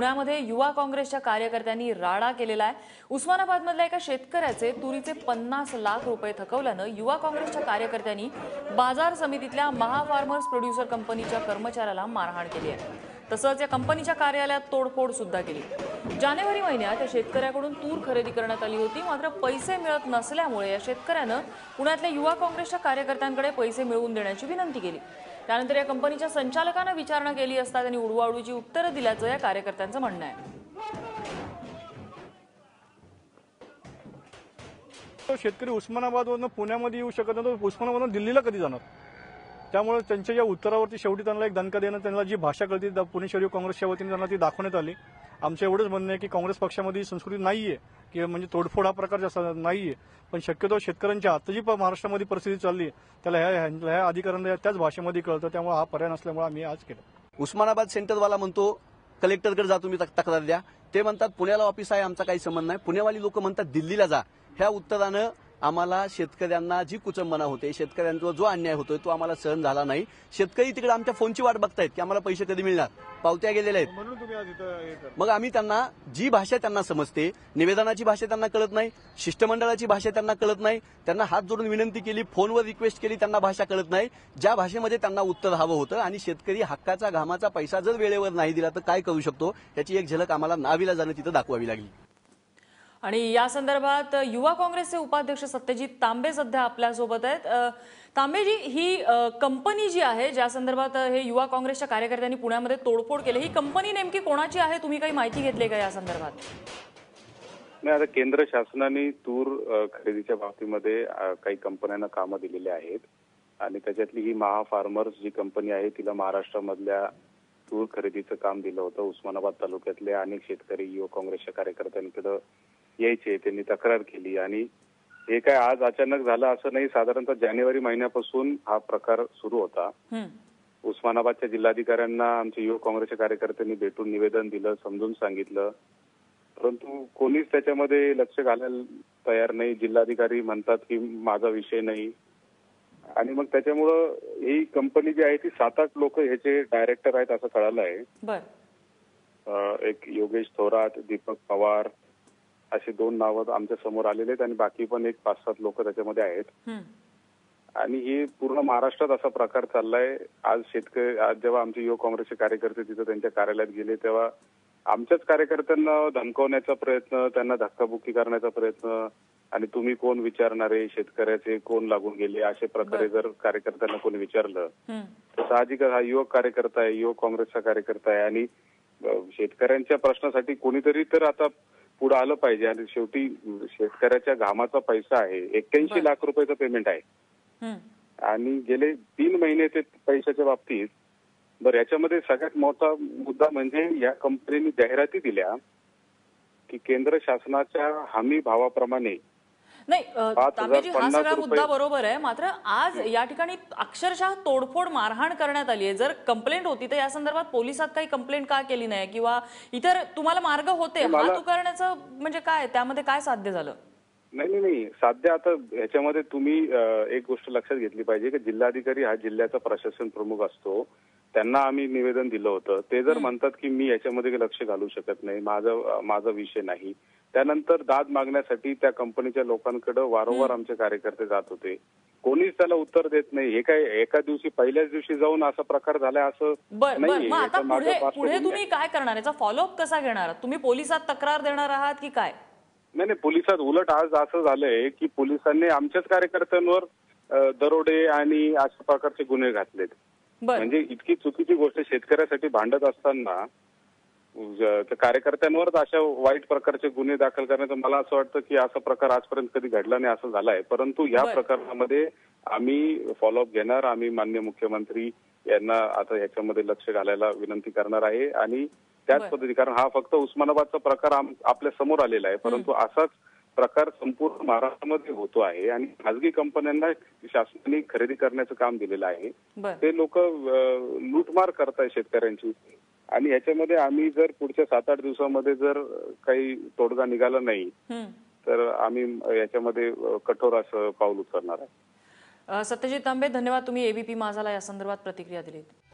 पुण्यामध्ये युवा काँग्रेसच्या कार्यकर्त्यांनी राडा केलेला आहे. उस्मानाबादमधल्या एका शेतकऱ्याचे तुरीचे पन्नास लाख रुपये थकवल्यानं युवा काँग्रेसच्या कार्यकर्त्यांनी बाजार समितीतल्या महाफार्मर्स प्रोड्युसर कंपनीच्या कर्मचाऱ्याला मारहाण केली आहे. तसंच या कंपनीच्या कार्यालयात तोडफोड सुद्धा केली. जानेवारी महिन्यात या शेतकऱ्याकडून तूर खरेदी करण्यात आली होती. मात्र पैसे मिळत नसल्यामुळे या शेतकऱ्यानं पुण्यातल्या युवा काँग्रेसच्या कार्यकर्त्यांकडे पैसे मिळवून देण्याची विनंती केली. त्यानंतर या कंपनीच्या संचालकानं विचारणा केली असता त्यांनी उडवाउडवीची उत्तरं दिल्याचं या कार्यकर्त्यांचं म्हणणं आहे. तो शेतकरी उस्मानाबादवरनं पुण्यामध्ये येऊ शकत नाही तो उस्मानाबादवरून दिल्लीला कधी जाणार? त्यामुळे त्यांच्या या उत्तरावरती शेवटी त्यांना एक दणका देणं त्यांना जी भाषा कळती पुणे शहरी काँग्रेसच्या वतीने त्यांना ती दाखवण्यात आली. आमचं एवढंच म्हणणं आहे की काँग्रेस पक्षामध्ये ही संस्कृती नाहीये की म्हणजे तोडफोड हा प्रकार जास्त नाहीये. पण शक्यतो शेतकऱ्यांच्या आता जी महाराष्ट्रामध्ये परिस्थिती चालली आहे, त्याला ह्या ह्या- अधिकाऱ्यांना त्याच भाषेमध्ये कळतं त्यामुळे हा पर्याय नसल्यामुळे आम्ही आज केलं. उस्मानाबाद सेंटरवाला म्हणतो कलेक्टरकडे जा तुम्ही तक्रार द्या. ते म्हणतात पुण्याला ऑफिस आहे आमचा काही संबंध नाही. पुणेवाली लोक म्हणतात दिल्लीला जा. ह्या उत्तरानं आम्हाला शेतकऱ्यांना जी कुचंबना होते शेतकऱ्यांचा जो अन्याय होतोय तो आम्हाला सहन झाला नाही. शेतकरी तिकडे आमच्या फोनची वाट बघतायत की आम्हाला पैसे कधी मिळणार? पावत्या गेलेल्या आहेत. मग आम्ही त्यांना जी भाषा त्यांना समजते निवेदनाची भाषा त्यांना कळत नाही शिष्टमंडळाची भाषा त्यांना कळत नाही त्यांना हात जोडून विनंती केली फोनवर रिक्वेस्ट केली त्यांना भाषा कळत नाही. ज्या भाषेमध्ये त्यांना उत्तर हवं होतं आणि शेतकरी हक्काचा घामाचा पैसा जर वेळेवर नाही दिला तर काय करू शकतो? याची एक झलक आम्हाला नावीला जाणं तिथं दाखवावी लागली. आणि या संदर्भात युवा काँग्रेसचे उपाध्यक्ष सत्यजित तांबे सध्या आपल्यासोबत आहेत. तांबेजी ही कंपनी जी आहे ज्या संदर्भात हे युवा काँग्रेसच्या कार्यकर्त्यांनी पुण्यामध्ये तोडफोड केली ही कंपनी नेमकी कोणाची आहे? तुम्ही काही माहिती घेतली का या संदर्भात? नाही आता केंद्र शासनाने तूर खरेदीच्या बाबतीमध्ये काही कंपन्यांना कामं दिलेली आहेत. आणि त्याच्यातली ही महा फार्मर्स जी कंपनी आहे तिला महाराष्ट्रामधल्या तूर खरेदीचं काम दिलं होतं उस्मानाबाद तालुक्यातले अनेक शेतकरी युवक काँग्रेसच्या कार्यकर्त्यांकडे यायचे त्यांनी तक्रार केली आणि हे काय आज अचानक झालं असं नाही साधारणतः जानेवारी महिन्यापासून हा प्रकार सुरू होता. उस्मानाबादच्या जिल्हाधिकाऱ्यांना आमच्या युवक काँग्रेसच्या कार्यकर्त्यांनी भेटून निवेदन दिलं समजून सांगितलं. परंतु कोणीच त्याच्यामध्ये लक्ष घालायला तयार नाही. जिल्हाधिकारी म्हणतात की माझा विषय नाही. आणि मग त्याच्यामुळं ही कंपनी जी आहे ती सात आठ लोक ह्याचे डायरेक्टर आहेत असं कळालं आहे. एक योगेश थोरात दीपक पवार असे दोन नावं आमच्यासमोर आलेले आहेत आणि बाकी पण एक पाच सात लोक त्याच्यामध्ये आहेत. आणि ही पूर्ण महाराष्ट्रात असा प्रकार चाललाय. आज शेतकरी आज जेव्हा आमचे युवक काँग्रेसचे कार्यकर्ते तिथं त्यांच्या कार्यालयात गेले तेव्हा आमच्याच कार्यकर्त्यांना धमकवण्याचा प्रयत्न त्यांना धक्काबुक्की करण्याचा प्रयत्न आणि तुम्ही कोण विचारणारे? शेतकऱ्याचे कोण लागून गेले? असे प्रकारे जर कार्यकर्त्यांना कोणी विचारलं. तर साहजिकच हा युवक कार्यकर्ता आहे युवक काँग्रेसचा कार्यकर्ता आहे. आणि शेतकऱ्यांच्या प्रश्नासाठी कोणीतरी तर आता पुढे आलं पाहिजे. आणि शेवटी शेतकऱ्याच्या घामाचा पैसा आहे. एक्क्याऐंशी. लाख रुपयाचं पेमेंट आहे. आणि गेले तीन महिने ते पैशाच्या बाबतीत बरं याच्यामध्ये सगळ्यात मोठा मुद्दा म्हणजे या कंपनीने जाहिराती दिल्या की केंद्र शासनाच्या हमी भावाप्रमाणे नाही तांबेजी हा सगळा मुद्दा. बरोबर आहे. मात्र आज या ठिकाणी अक्षरशः तोडफोड मारहाण करण्यात आली आहे. जर कंप्लेंट होती तर या संदर्भात पोलिसात काही कंप्लेंट का केली नाही? किंवा इतर तुम्हाला मार्ग होते? हात उगारण्याचं म्हणजे काय? त्यामध्ये काय साध्य झालं? नाही नाही नाही. साध्य आता ह्याच्यामध्ये तुम्ही एक गोष्ट लक्षात घेतली पाहिजे की जिल्हाधिकारी हा जिल्ह्याचा प्रशासन प्रमुख असतो. त्यांना आम्ही निवेदन दिलं होतं. ते जर म्हणतात की मी याच्यामध्ये लक्ष घालू शकत नाही माझा माझा विषय नाही. त्यानंतर दाद मागण्यासाठी त्या कंपनीच्या लोकांकडे वारंवार आमचे कार्यकर्ते जात होते. कोणीच त्याला उत्तर देत नाही. हे काय एका दिवशी पहिल्याच दिवशी जाऊन असा प्रकार झालाय असं पुढे. तुम्ही काय करणार? याचा फॉलोअप कसा घेणार? तुम्ही पोलिसात तक्रार देणार आहात की काय? नाही नाही पोलिसात उलट आज असं झालंय की पोलिसांनी आमच्याच कार्यकर्त्यांवर दरोडे आणि अशा प्रकारचे गुन्हे घातलेत. म्हणजे इतकी चुकीची गोष्ट शेतकऱ्यासाठी भांडत असताना कार्यकर्त्यांवरच अशा वाईट प्रकारचे गुन्हे दाखल करण्याचं मला असं वाटतं की असा प्रकार आजपर्यंत कधी घडला नाही असं झालाय. परंतु या. प्रकरणामध्ये आम्ही फॉलोअप घेणार. आम्ही मान्य मुख्यमंत्री यांना आता याच्यामध्ये लक्ष घालायला विनंती करणार आहे. आणि त्याच. पद्धती कारण हा फक्त उस्मानाबादचा प्रकार आपल्यासमोर आलेला आहे. परंतु असाच प्रकार संपूर्ण महाराष्ट्रामध्ये होतो आहे आणि खाजगी कंपन्यांना शासनाने खरेदी करण्याचं काम दिलेलं आहे. ते लोक लूटमार करताय शेतकऱ्यांची. आणि ह्याच्यामध्ये आम्ही जर पुढच्या सात आठ दिवसामध्ये जर काही तोडगा निघाला नाही. तर आम्ही याच्यामध्ये कठोर असं पाऊल उचलणार आहे. सत्यजित तांबे धन्यवाद. तुम्ही एबीपी माझाला या संदर्भात प्रतिक्रिया दिलीत.